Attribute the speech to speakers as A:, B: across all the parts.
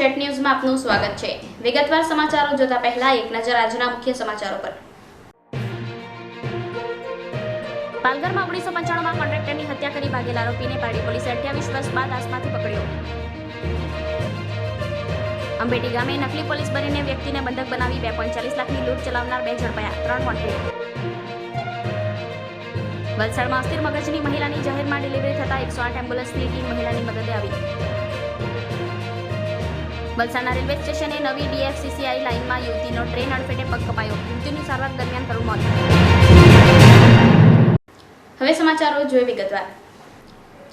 A: Jet ન્યૂઝમાં આપનું સ્વાગત છે. વિગતવાર સમાચારો જોતા પહેલા એક નજર આજના મુખ્ય સમાચારો પર. પાલઘરમાં ઓગણીસો પંચાણુંમાં કોન્ટ્રાક્ટરની હત્યા કરી ભાગેલા આરોપીને પાડી પોલીસે અઠ્યાવીસ વર્ષ બાદ આસમાંથી પકડ્યો. અંબેટી ગામે નકલી પોલીસ બનીને વ્યક્તિને બંધક બનાવી બે પોઈન્ટ લાખની લૂંટ ચલાવનાર બે ઝડપાયા, ત્રણ વોન્ટેડ વલસાડમાં અસ્થિર મગજની મહિલાની જાહેરમાં ડિલિવરી થતા એકસો આઠ એમ્બ્યુલન્સની ટીમ મહિલાની મદદે આવી. વલસાડના રેલવે સ્ટેશને નવી ડીએફસીસીઆઈ લાઇનમાં યુવતીનો ટ્રેન અડફેટે પગ કપાયો. મૃત્યુની સારવાર દરમિયાન કરુણ મોત. હવે સમાચારો જોઈએ વિગતવાર.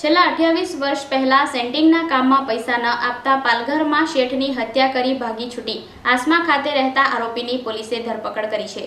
A: છેલ્લા અઠ્યાવીસ વર્ષ પહેલા સેન્ટિંગના કામમાં પૈસા ન આપતા પાલઘરમાં શેઠની હત્યા કરી ભાગી છૂટી. આસમા ખાતે રહેતા આરોપીની પોલીસે ધરપકડ કરી છે.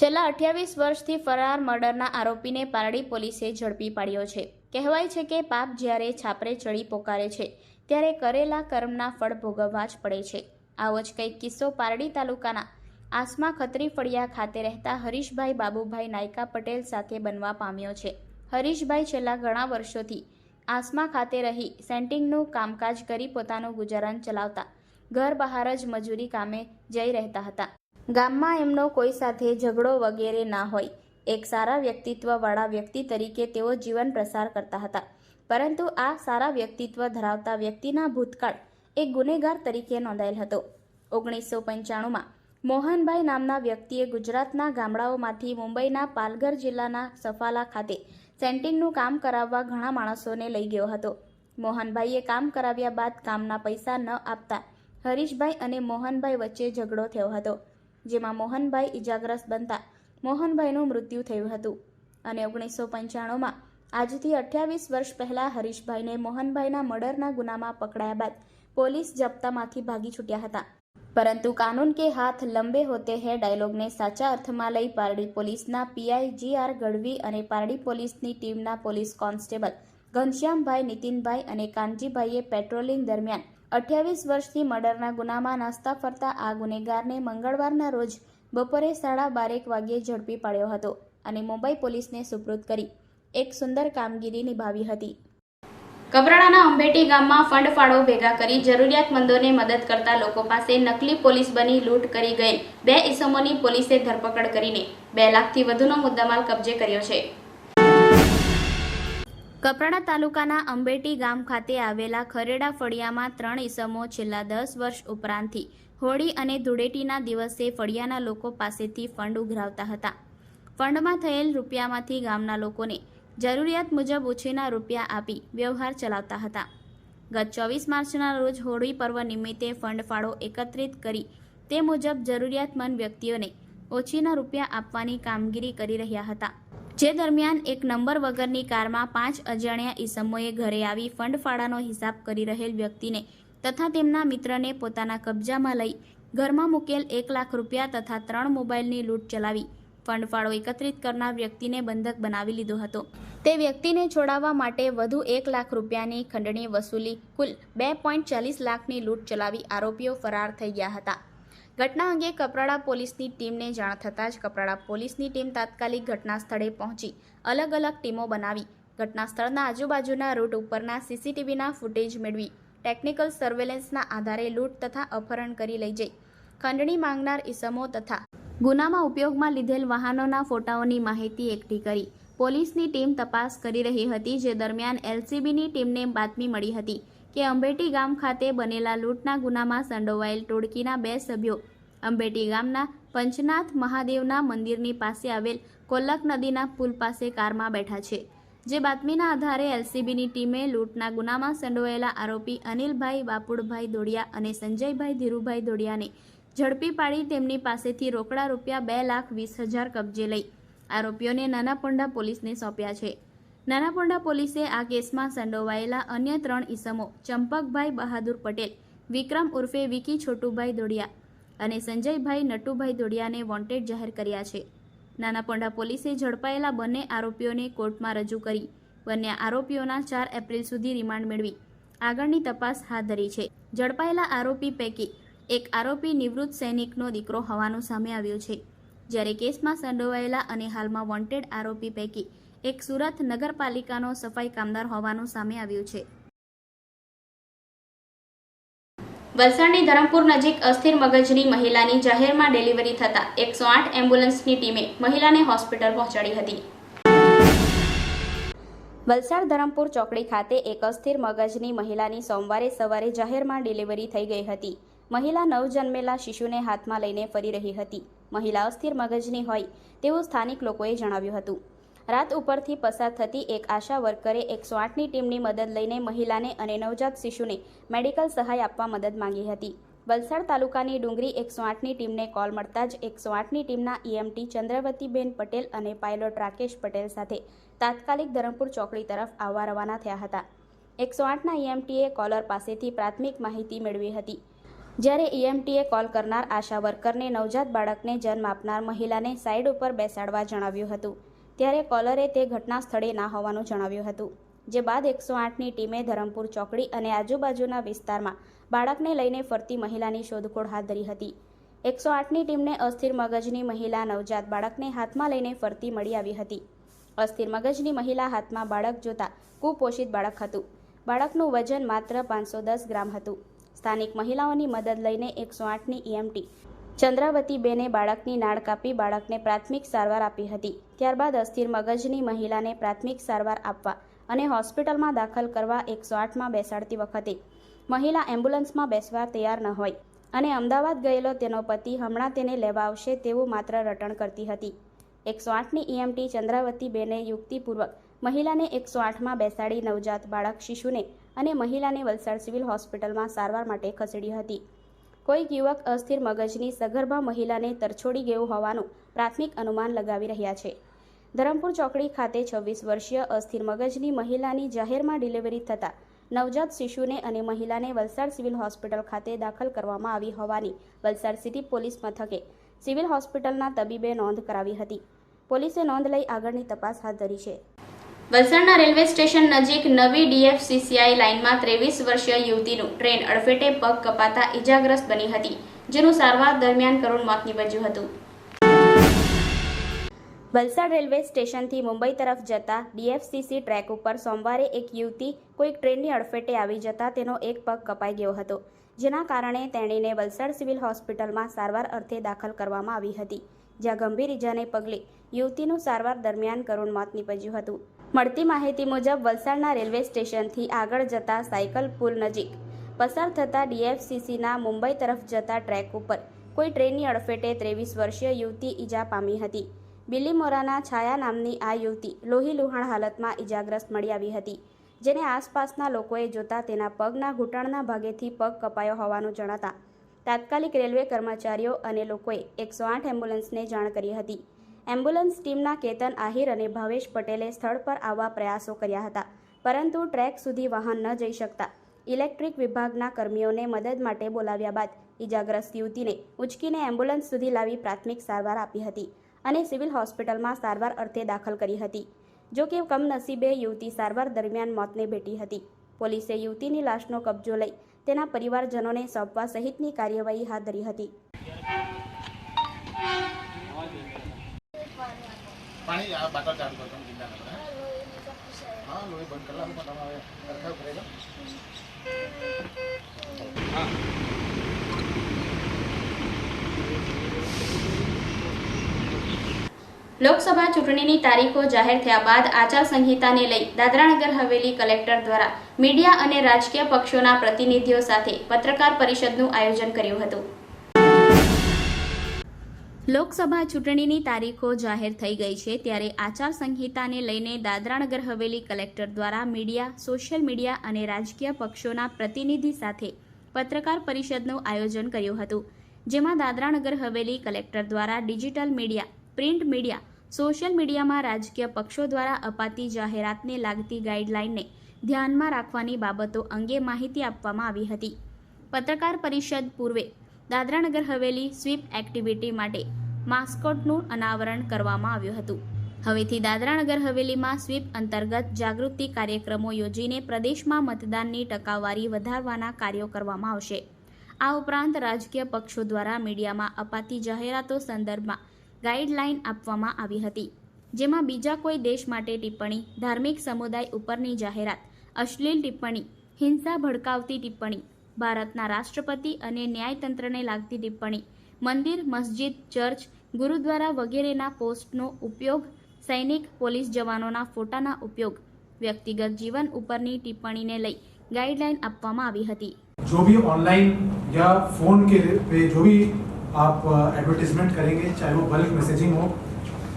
A: છેલ્લા અઠ્યાવીસ વર્ષથી ફરાર મર્ડરના આરોપીને પારડી પોલીસે ઝડપી પાડ્યો છે. કહેવાય છે કે પાપ જ્યારે છાપરે ચડી પોકારે છે. ત્યારે કરેલા કર્મના ફળ ભોગવવા જ પડે છે. આવો જ કંઈક કિસ્સો પારડી તાલુકાના આસમા ખત્રી ફળિયા ખાતે રહેતા હરીશભાઈ બાબુભાઈ નાયકા પટેલ સાથે બનવા પામ્યો છે. હરીશભાઈ છેલ્લા ઘણા વર્ષોથી આસમા ખાતે રહી સેન્ટિંગનું કામકાજ કરી પોતાનું ગુજારણ ચલાવતા, ઘર બહાર જ મજૂરી કામે જઈ રહેતા હતા. ગામમાં એમનો કોઈ સાથે ઝઘડો વગેરે ના હોય. એક સારા વ્યક્તિત્વવાળા વ્યક્તિ તરીકે તેઓ જીવન પ્રસાર કરતા હતા. પરંતુ આ સારા વ્યક્તિત્વ ધરાવતા વ્યક્તિના ભૂતકાળ એક ગુનેગાર તરીકે નોંધાયેલ હતો. ઓગણીસો પંચાણુંમાં મોહનભાઈ નામના વ્યક્તિએ ગુજરાતના ગામડાઓમાંથી મુંબઈના પાલઘર જિલ્લાના સફાલા ખાતે સેન્ટિંગનું કામ કરાવવા ઘણા માણસોને લઈ ગયો હતો. મોહનભાઈએ કામ કરાવ્યા બાદ કામના પૈસા ન આપતા હરીશભાઈ અને મોહનભાઈ વચ્ચે ઝઘડો થયો હતો, જેમાં મોહનભાઈ ઇજાગ્રસ્ત બનતા મોહનભાઈનું મૃત્યુ થયું હતું અને ઓગણીસો પંચાણુંમાં આજથી અઠ્યાવીસ વર્ષ પહેલા હરીશભાઈને મોહનભાઈના મર્ડરના ગુનામાં પકડાયા બાદ પોલીસ જપ્તામાંથી ભાગી છૂટ્યા હતા. પરંતુ કાનૂન કે હાથ લંબે હોતે હે ડાયલોગને સાચા અર્થમાં લઈ પારડી પોલીસના પીઆઈ જી આર ગઢવી અને પારડી પોલીસની ટીમના પોલીસ કોન્સ્ટેબલ ઘનશ્યામભાઈ, નીતિનભાઈ અને કાનજીભાઈએ પેટ્રોલિંગ દરમિયાન અઠ્યાવીસ વર્ષથી મર્ડરના ગુનામાં નાસ્તા ફરતા આ ગુનેગારને મંગળવારના રોજ બપોરે સાડા બારેક વાગ્યે ઝડપી પાડ્યો હતો અને મુંબઈ પોલીસને સુપૃત કરી. એક સુંદર કામગીરી નિભાવી હતી. કપરાડાના અંબેટી ગામમાં ફંડ ફાળો ભેગા કરી જરૂરિયાતમંદોને મદદ કરતા લોકો પાસે નકલી પોલીસ બની લૂંટ કરી ગયેલ બે ઇસમોની પોલીસે ધરપકડ કરીને બે લાખથી વધુનો મુદ્દામાલ કબજે કર્યો છે. કપરાડા તાલુકાના અંબેટી ગામ ખાતે આવેલા ખરેડા ફળિયામાં ત્રણ ઈસમો છેલ્લા દસ વર્ષ ઉપરાંતથી હોળી અને ધૂળેટીના દિવસે ફળિયાના લોકો પાસેથી ફંડ ઉઘરાવતા હતા. ફંડમાં થયેલ રૂપિયામાંથી ગામના લોકોને જરૂરિયાત મુજબ ઓછીના રૂપિયા આપી વ્યવહાર ચલાવતા હતા. ગત ચોવીસ માર્ચના રોજ હોળી પર્વ નિમિત્તે ફંડ ફાળો એકત્રિત કરી તે મુજબ જરૂરિયાતમંદ વ્યક્તિઓને ઓછીના રૂપિયા આપવાની કામગીરી કરી રહ્યા હતા. જે દરમિયાન એક નંબર વગરની કારમાં પાંચ અજાણ્યા ઈસમોએ ઘરે આવી ફંડ ફાળાનો હિસાબ કરી રહેલ વ્યક્તિને તથા તેમના મિત્રને પોતાના કબજામાં લઈ ઘરમાં મૂકેલ એક લાખ રૂપિયા તથા ત્રણ મોબાઈલની લૂંટ ચલાવી ફંડ ફાળો એકત્રિત કરનાર વ્યક્તિને બંધક બનાવી લીધો હતો. તે વ્યક્તિને છોડાવવા માટે વધુ એક લાખ રૂપિયાની ખંડણી વસૂલી કુલ બે પોઈન્ટ ચાલીસ લાખની લૂંટ ચલાવી આરોપીઓ ફરાર થઈ ગયા હતા. ઘટના અંગે કપરાડા પોલીસની ટીમને જાણ થતાં જ કપરાડા પોલીસની ટીમ તાત્કાલિક ઘટના સ્થળે પહોંચી, અલગ અલગ ટીમો બનાવી. ઘટના સ્થળના આજુબાજુના રૂટ ઉપરના સીસીટીવીના ફૂટેજ મેળવી, ટેકનિકલ સર્વેલન્સના આધારે લૂંટ તથા અપહરણ કરી લઈ જઈ, ખંડણી માંગનાર ઇસમો તથા ગુનામાં ઉપયોગમાં લીધેલ વાહનોના ફોટાઓની માહિતી એકઠી કરી. પોલીસની ટીમ તપાસ કરી રહી હતી, જે દરમિયાન એલસીબીની ટીમને બાતમી મળી હતી કે અંબેટી ગામ ખાતે બનેલા લૂંટના ગુનામાં સંડોવાયેલ ટોળકીના બે સભ્યો અંબેટી ગામના પંચનાથ મહાદેવના મંદિરની પાસે આવેલ કોલ્લક નદીના પુલ પાસે કારમાં બેઠા છે. જે બાતમીના આધારે એલસીબીની ટીમે લૂંટના ગુનામાં સંડોવાયેલા આરોપી અનિલભાઈ બાપુડભાઈ દોડિયા અને સંજયભાઈ ધીરુભાઈ દોડિયાને ઝડપી પાડી તેમની પાસેથી રોકડા રૂપિયા બે લાખ વીસ હજાર કબજે લઈ. આરોપીઓને નાનાપોંડા પોલીસને સોંપ્યા છે. નાનાપોંડા પોલીસે આ કેસમાં સંડોવાયેલા અન્ય ત્રણ ઈસમો ચંપકભાઈ બહાદુર પટેલ, વિક્રમ ઉર્ફે વિકી છોટુભાઈ દોડિયા અને સંજયભાઈ નટુભાઈ દોડિયાને વોન્ટેડ જાહેર કર્યા છે. નાનાપોંડા પોલીસે ઝડપાયેલા બંને આરોપીઓને કોર્ટમાં રજૂ કરી. બંને આરોપીઓના ચાર એપ્રિલ સુધી રિમાન્ડ મેળવી. આગળની તપાસ હાથ ધરી છે. ઝડપાયેલા આરોપી પૈકી એક આરોપી નિવૃત્ત સૈનિકનો દીકરો હોવાનું સામે આવ્યું છે. જ્યારે કેસમાં સંડોવાયેલા અને હાલમાં વોન્ટેડ આરોપી પૈકી એક સુરત નગરપાલિકાનો સફાઈ કામદાર હોવાનું સામે આવ્યું છે. વલસાડની ધરમપુર નજીક અસ્થિર મગજની મહિલાની જાહેરમાં ડિલિવરી થતાં એકસો આઠ એમ્બ્યુલન્સની ટીમે મહિલાને હોસ્પિટલ પહોંચાડી હતી. વલસાડ ધરમપુર ચોકડી ખાતે એક અસ્થિર મગજની મહિલાની સોમવારે સવારે જાહેરમાં ડિલિવરી થઈ ગઈ હતી. મહિલા નવજન્મેલા શિશુને હાથમાં લઈને ફરી રહી હતી. મહિલા અસ્થિર મગજની હોય તેવું સ્થાનિક લોકોએ જણાવ્યું હતું. રાત ઉપરથી પસાર થતી એક આશા વર્કરે એકસો આઠની ટીમની મદદ લઈને મહિલાને અને નવજાત શિશુને મેડિકલ સહાય આપવા મદદ માંગી હતી. વલસાડ તાલુકાની ડુંગરી એકસો આઠની ટીમને કોલ મળતા જ એકસો આઠની ટીમના ઈએમટી ચંદ્રવતીબેન પટેલ અને પાયલોટ રાકેશ પટેલ સાથે તાત્કાલિક ધરમપુર ચોકડી તરફ આવવા રવાના થયા હતા. એકસો આઠના ઈએમટીએ કોલર પાસેથી પ્રાથમિક માહિતી મેળવી હતી. જ્યારે ઈએમટીએ કોલ કરનાર આશા વર્કરને નવજાત બાળકને જન્મ આપનાર મહિલાને સાઈડ ઉપર બેસાડવા જણાવ્યું હતું. ત્યારે કોલરે તે ઘટના સ્થળે ના હોવાનું જણાવ્યું હતું. જે બાદ એકસો આઠની ટીમે ધરમપુર ચોકડી અને આજુબાજુના વિસ્તારમાં બાળકને લઈને ફરતી મહિલાની શોધખોળ હાથ ધરી હતી. એકસો આઠની ટીમને અસ્થિર મગજની મહિલા નવજાત બાળકને હાથમાં લઈને ફરતી મળી આવી હતી. અસ્થિર મગજની મહિલા હાથમાં બાળક જોતા કુપોષિત બાળક હતું. બાળકનું વજન માત્ર પાંચસો દસ ગ્રામ હતું. સ્થાનિક મહિલાઓની મદદ લઈને એકસો આઠની ઈએમટી ચંદ્રાવતીબેને બાળકની નાળ કાપી બાળકને પ્રાથમિક સારવાર આપી હતી. ત્યારબાદ અસ્થિર મગજની મહિલાને પ્રાથમિક સારવાર આપવા અને હોસ્પિટલમાં દાખલ કરવા એકસો આઠમાં બેસાડતી વખતે મહિલા એમ્બ્યુલન્સમાં બેસવા તૈયાર ન હોય અને અમદાવાદ ગયેલો તેનો પતિ હમણાં તેને લેવા આવશે તેવું માત્ર રટણ કરતી હતી. એકસો આઠની ઈએમટી ચંદ્રાવતીબેને યુક્તિપૂર્વક મહિલાને એકસો આઠમાં બેસાડી નવજાત બાળક શિશુને અને મહિલાને વલસાડ સિવિલ હોસ્પિટલમાં સારવાર માટે ખસેડી હતી. કોઈક યુવક અસ્થિર મગજની સગર્ભા મહિલાને તરછોડી ગયું હોવાનું પ્રાથમિક અનુમાન લગાવી રહ્યા છે. ધરમપુર ચોકડી ખાતે છવ્વીસ વર્ષીય અસ્થિર મગજની મહિલાની જાહેરમાં ડિલિવરી થતાં નવજાત શિશુને અને મહિલાને વલસાડ સિવિલ હોસ્પિટલ ખાતે દાખલ કરવામાં આવી હોવાની વલસાડ સિટી પોલીસ મથકે સિવિલ હોસ્પિટલના તબીબે નોંધ કરાવી હતી. પોલીસે નોંધ લઈ આગળની તપાસ હાથ ધરી છે. વલસાડના રેલવે સ્ટેશન નજીક નવી ડીએફસીસીઆઈ લાઇનમાં ત્રેવીસ વર્ષીય યુવતીનું ટ્રેન અડફેટે પગ કપાતા ઈજાગ્રસ્ત બની હતી, જેનું સારવાર દરમિયાન કરુણ મોત નીપજ્યું હતું. વલસાડ રેલવે સ્ટેશનથી મુંબઈ તરફ જતા ડીએફસીસી ટ્રેક ઉપર સોમવારે એક યુવતી કોઈક ટ્રેનની અડફેટે આવી જતા તેનો એક પગ કપાઈ ગયો હતો, જેના કારણે તેણીને વલસાડ સિવિલ હોસ્પિટલમાં સારવાર અર્થે દાખલ કરવામાં આવી હતી. જ્યાં ગંભીર ઇજાને પગલે યુવતીનું સારવાર દરમિયાન કરુણ મોત નીપજ્યું હતું. મળતી માહિતી મુજબ વલસાડના રેલવે સ્ટેશનથી આગળ જતા સાયકલ પુલ નજીક પસાર થતા ડીએફસીસીના મુંબઈ તરફ જતા ટ્રેક ઉપર કોઈ ટ્રેનની અડફેટે ત્રેવીસ વર્ષીય યુવતી ઈજા પામી હતી. બિલીમોરાના છાયા નામની આ યુવતી લોહી લુહાણ હાલતમાં ઈજાગ્રસ્ત મળી આવી હતી, જેને આસપાસના લોકોએ જોતા તેના પગના ઘૂંટણના ભાગેથી પગ કપાયો હોવાનું જણાતા તાત્કાલિક રેલવે કર્મચારીઓ અને લોકોએ એકસો આઠ એમ્બ્યુલન્સને જાણ કરી હતી. એમ્બ્યુલન્સ ટીમના કેતન આહિર અને ભાવેશ પટેલે સ્થળ પર આવવા પ્રયાસો કર્યા હતા, પરંતુ ટ્રેક સુધી વાહન ન જઈ શકતા. ઇલેક્ટ્રિક વિભાગના કર્મીઓને મદદ માટે બોલાવ્યા બાદ ઈજાગ્રસ્ત યુવતીને ઉચકીને એમ્બ્યુલન્સ સુધી લાવી પ્રાથમિક સારવાર આપી હતી અને સિવિલ હોસ્પિટલમાં સારવાર અર્થે દાખલ કરી હતી. જો કે કમનસીબે યુવતી સારવાર દરમિયાન મોતને ભેટી હતી. પોલીસે યુવતીની લાશનો કબજો લઈ તેના પરિવારજનોને સોંપવા સહિતની કાર્યવાહી હાથ ધરી હતી.
B: પાણી, આ બાટલ ચાલુ કરતા ચિંતા ના કરે હા, લોહી બંધ કરેલા પણ તમારે સરખા કરેગા
A: લોકસભા ચૂંટણીની તારીખો જાહેર થયા બાદ આચારસંહિતાને લઈ દાદરાનગર હવેલી કલેક્ટર દ્વારા મીડિયા અને રાજકીય પક્ષોના પ્રતિનિધિઓ સાથે પત્રકાર પરિષદનું આયોજન કર્યું હતું. લોકસભા ચૂંટણીની તારીખો જાહેર થઈ ગઈ છે ત્યારે આચારસંહિતાને લઈને દાદરાનગર હવેલી કલેક્ટર દ્વારા મીડિયા, સોશિયલ મીડિયા અને રાજકીય પક્ષોના પ્રતિનિધિ સાથે પત્રકાર પરિષદનું આયોજન કર્યું હતું, જેમાં દાદરાનગર હવેલી કલેક્ટર દ્વારા digital media, print media, social મીડિયામાં રાજકીય પક્ષો દ્વારા અપાતી જાહેરાતને લાગતી ગાઈડલાઇનને ધ્યાનમાં રાખવાની બાબતો અંગે માહિતી આપવામાં આવી હતી. પત્રકાર પરિષદ પૂર્વે દાદરાનગર હવેલી સ્વીપ એક્ટિવિટી માટે માસ્કોટનું અનાવરણ કરવામાં આવ્યું હતું. હવેથી દાદરાનગર હવેલીમાં સ્વીપ અંતર્ગત જાગૃતિ કાર્યક્રમો યોજીને પ્રદેશમાં મતદાનની ટકાવારી વધારવાના કાર્યો કરવામાં આવશે. આ ઉપરાંત રાજકીય પક્ષો દ્વારા મીડિયામાં અપાતી જાહેરાતો સંદર્ભમાં ગાઈડલાઈન આપવામાં આવી હતી. જેમાં બીજા કોઈ દેશ માટે ટિપ્પણી, ધાર્મિક સમુદાય ઉપરની જાહેરાત, અશ્લીલ ટિપ્પણી, હિંસા ભડકાવતી ટિપ્પણી ભારતના રાષ્ટ્રપતિ અને ન્યાયતંત્રને લાગતી ટિપ્પણી મંદિર મસ્જિદ ચર્ચ ગુરુદ્વારા વગેરેના પોસ્ટનો ઉપયોગ સૈનિક પોલીસ જવાનોના ફોટાના ઉપયોગ વ્યક્તિગત જીવન ઉપરની ટિપ્પણીને લઈ ગાઈડલાઈન આપવામાં આવી હતી
C: जो भी ऑनलाइन या फोन के पे जो भी आप एडवर्टीजमेंट करेंगे चाहे वो बल्क मैसेजिंग हो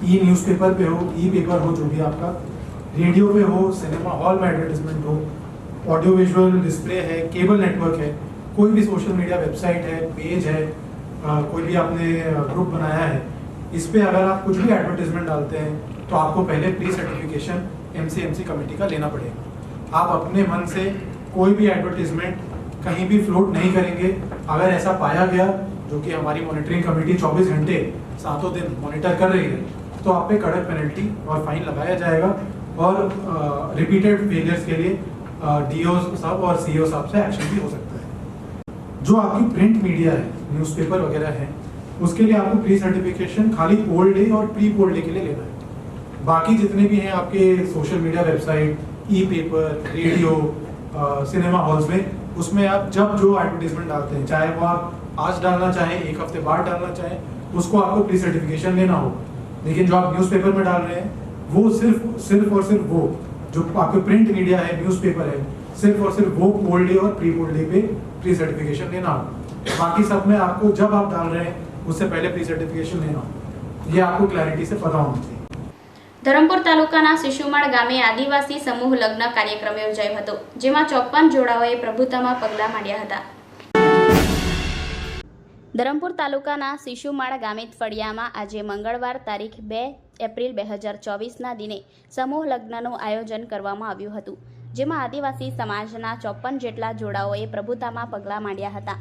C: ई न्यूज़पेपर पे हो ई पेपर हो जो भी आपका रेडियो पे हो सिनेमा हॉल में एडवर्टीजमेंट हो ऑडियो विजुअल डिस्प्ले है केबल नेटवर्क है कोई भी सोशल मीडिया वेबसाइट है पेज है अ, कोई भी आपने ग्रुप बनाया है इस पर अगर आप कुछ भी एडवर्टीजमेंट डालते हैं तो आपको पहले pre certification M C committee का लेना पड़ेगा। आप अपने मन से कोई भी एडवर्टीजमेंट कहीं भी फ्लोट नहीं करेंगे। अगर ऐसा पाया गया जो कि हमारी मॉनिटरिंग कमेटी 24 घंटे सातों दिन मॉनिटर कर रही है तो आप पे कड़क पेनल्टी और फाइन लगाया जाएगा और रिपीटेड फेलियर्स के लिए डीओ साहब और सीईओ साहब से एक्शन भी हो सकता है। जो आपकी प्रिंट मीडिया है न्यूज़पेपर वगैरह है, उसके लिए आपको प्री सर्टिफिकेशन खाली पोल डे और प्री पोल डे के लिए लेना है। बाकी जितने भी हैं आपके social media website E paper radio cinema halls में, उसमें आप जब जो एडवर्टीजमेंट डालते हैं, चाहे वो आप आज डालना चाहें, एक हफ़्ते बाद डालना चाहें, उसको आपको प्री सर्टिफिकेशन लेना होगा। लेकिन जो आप न्यूज़पेपर में डाल रहे हैं, वो सिर्फ़ सिर्फ़ और सिर्फ़ वो। जो आपके प्रिंट मीडिया है न्यूज़पेपर है सिर्फ और सिर्फ वो पोल डे और प्री पोल डे पे प्री सर्टिफिकेशन लेना होगा बाकी सब में आपको जब आप डाल रहे हैं उससे पहले प्री सर्टिफिकेशन लेना होगा ये आपको क्लैरिटी से पता होना चाहिए
A: ધરમપુર તાલુકાના શિશુમાળ ગામે આદિવાસી સમૂહ લગ્ન કાર્યક્રમ યોજાયો હતો જેમાં ચોપ્પન જોડાઓએ પ્રભુતામાં પગલાં માંડ્યા હતા ધરમપુર તાલુકાના શિશુમાળ ગામિત ફળિયામાં આજે મંગળવાર તારીખ બે એપ્રિલ બે હજાર ચોવીસના દિને સમૂહ લગ્નનું આયોજન કરવામાં આવ્યું હતું, જેમાં આદિવાસી સમાજના ચોપ્પન જેટલા જોડાઓએ પ્રભુતામાં પગલાં માંડ્યા હતા.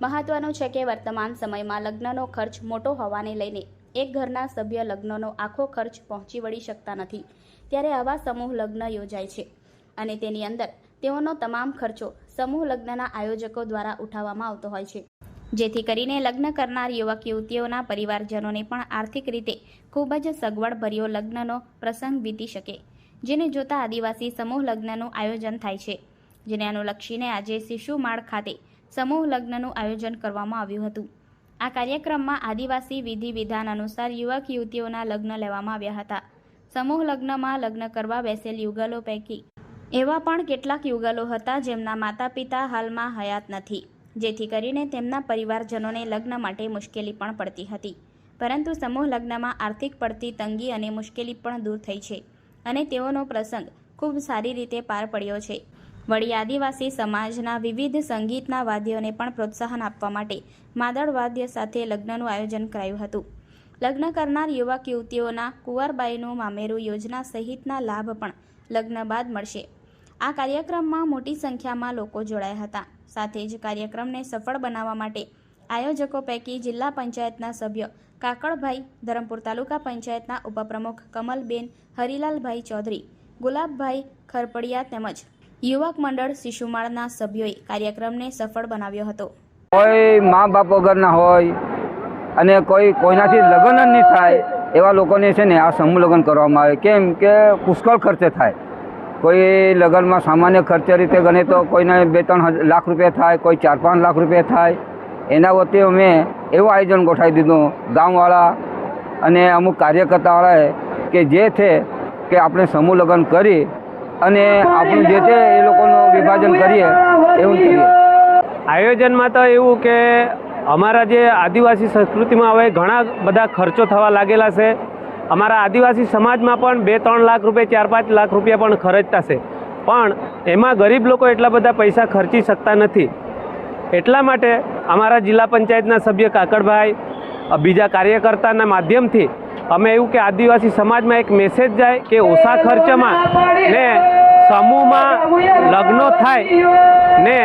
A: મહત્વનું છે કે વર્તમાન સમયમાં લગ્નનો ખર્ચ મોટો હોવાને લઈને એક ઘરના સભ્ય લગ્નનો આખો ખર્ચ પહોંચી વળી શકતા નથી, ત્યારે આવા સમૂહ લગ્ન યોજાય છે અને તેની અંદર તેઓનો તમામ ખર્ચો સમૂહ લગ્નના આયોજકો દ્વારા ઉઠાવવામાં આવતો હોય છે. જેથી કરીને લગ્ન કરનાર યુવક યુવતીઓના પરિવારજનોને પણ આર્થિક રીતે ખૂબ જ સગવડભર્યો લગ્નનો પ્રસંગ વીતી શકે, જેને જોતા આદિવાસી સમૂહ લગ્નનું આયોજન થાય છે. જેને અનુલક્ષીને આજે શિશુમાળ ખાતે સમૂહ લગ્નનું આયોજન કરવામાં આવ્યું હતું. આ કાર્યક્રમમાં આદિવાસી વિધિ વિધાન અનુસાર યુવક યુવતીઓના લગ્ન લેવામાં આવ્યા હતા. સમૂહ લગ્નમાં લગ્ન કરવા બેસેલ યુગલો પૈકી એવા પણ કેટલાક યુગલો હતા જેમના માતા પિતા હાલમાં હયાત નથી. જેથી કરીને તેમના પરિવારજનોને લગ્ન માટે મુશ્કેલી પણ પડતી હતી. પરંતુ સમૂહ લગ્નમાં આર્થિક પડતી તંગી અને મુશ્કેલી પણ દૂર થઈ છે અને તેઓનો પ્રસંગ ખૂબ સારી રીતે પાર પડ્યો છે. વળી આદિવાસી સમાજના વિવિધ સંગીતના વાદ્યોને પણ પ્રોત્સાહન આપવા માટે માદળ વાદ્ય સાથે લગ્નનું આયોજન કરાયું હતું. લગ્ન કરનાર યુવક યુવતીઓના કુંવરબાઈનું મામેરું યોજના સહિતના લાભ પણ લગ્ન બાદ મળશે. આ કાર્યક્રમમાં મોટી સંખ્યામાં લોકો જોડાયા હતા. સાથે જ કાર્યક્રમને સફળ બનાવવા માટે આયોજકો પૈકી જિલ્લા પંચાયતના સભ્ય કાકડભાઈ, ધરમપુર તાલુકા પંચાયતના ઉપપ્રમુખ કમલબેન, હરિલાલભાઈ ચૌધરી, ગુલાબભાઈ ખરપડિયા તેમજ યુવક મંડળ શિશુમાળના સભ્યોએ કાર્યક્રમને સફળ બનાવ્યો હતો.
D: કોઈ મા બાપ વગરના હોય અને કોઈ કોઈનાથી લગ્ન જ નહીં થાય એવા લોકોને છે ને આ સમૂહ લગ્ન કરવામાં આવે. કેમ કે પુષ્કળ ખર્ચે થાય. કોઈ લગ્નમાં સામાન્ય ખર્ચે રીતે ગણે તો કોઈને બે ત્રણ લાખ રૂપિયા થાય, કોઈ ચાર પાંચ લાખ રૂપિયા થાય. એના વતી અમે એવું આયોજન ગોઠવી દીધું ગામવાળા અને અમુક કાર્યકર્તાવાળાએ કે જે છે કે આપણે સમૂહ લગ્ન કરી અને આપણું જે છે એ લોકોનું વિભાજન કરીએ, એવું કરીએ.
E: આયોજનમાં તો એવું કે અમારા જે આદિવાસી સંસ્કૃતિમાં હવે ઘણા બધા ખર્ચો થવા લાગેલા છે. અમારા આદિવાસી સમાજમાં પણ બે, ત્રણ લાખ રૂપિયા, ચાર, પાંચ લાખ રૂપિયા પણ ખર્ચતા છે. પણ એમાં ગરીબ લોકો એટલા બધા પૈસા ખર્ચી શકતા નથી. એટલા માટે અમારા જિલ્લા પંચાયતના સભ્ય કાકડભાઈ બીજા કાર્યકર્તાના માધ્યમથી અમે એવું કે આદિવાસી સમાજમાં એક મેસેજ જાય કે ઓછા ખર્ચમાં ને સમૂહમાં લગ્નો થાય ને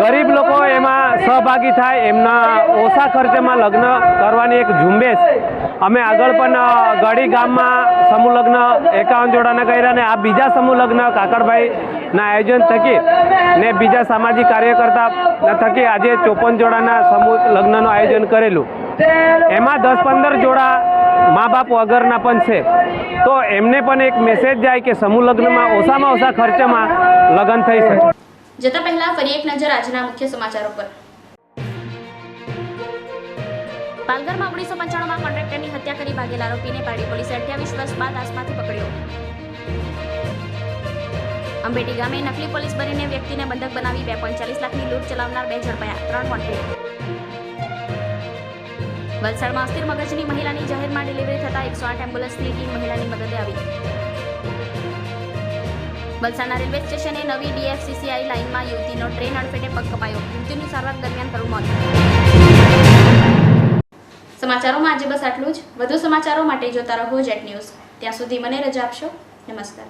E: ગરીબ લોકો એમાં સહભાગી થાય, એમના ઓછા ખર્ચમાં લગ્ન કરવાની એક ઝુંબેશ. અમે આગળ પણ ગઢી ગામમાં સમૂહ લગ્ન, એકાવન જોડાના કર્યા ને આ બીજા સમૂહ લગ્ન કાકડભાઈના આયોજન થકી ને બીજા સામાજિક કાર્યકર્તા થકી આજે ચોપન જોડાના સમૂહ લગ્નનું આયોજન કરેલું. એમાં દસ પંદર જોડા મા બાપ વગરના પણ છે. તો એમને પણ એક મેસેજ જાય કે સમૂહ લગ્નમાં ઓછામાં ઓછા ખર્ચમાં લગ્ન થઈ શકે.
A: જતા પહેલા ફરી એક નજર આજના મુખ્ય સમાચારો પર. પાલઘરમાં ઓગણીસો પંચાણુંમાં કોન્ટ્રાક્ટરની હત્યા કરી ભાગેલા આરોપીને પાડી પોલીસે અઠ્યાવીસ વર્ષ બાદ આસમાંથી પકડ્યો. અંબેટી ગામે નકલી પોલીસ બનીને વ્યક્તિને બંધક બનાવી બે પોઈન્ટ ચાલીસ લાખની લૂંટ ચલાવનાર બે ઝડપાયા, ત્રણ કોન્ટ્રાક્ટ વલસાડમાં અસ્થિર મગજની મહિલાની જાહેરમાં ડિલિવરી થતાં એકસો આઠ એમ્બ્યુલન્સની ટીમ મહિલાની મદદે આવી. વલસાડના રેલવે સ્ટેશને નવી ડીએફસીસીઆઈ લાઇનમાં યુવતીનો ટ્રેન અડફેટે પગ કપાયો. યુવતીની સારવાર દરમિયાન કરુણ મોત. સમાચારોમાં આજે બસ આટલું જ. વધુ સમાચારો માટે જોતા રહો જેટ ન્યૂઝ. ત્યાં સુધી મને રજા આપશો. નમસ્કાર.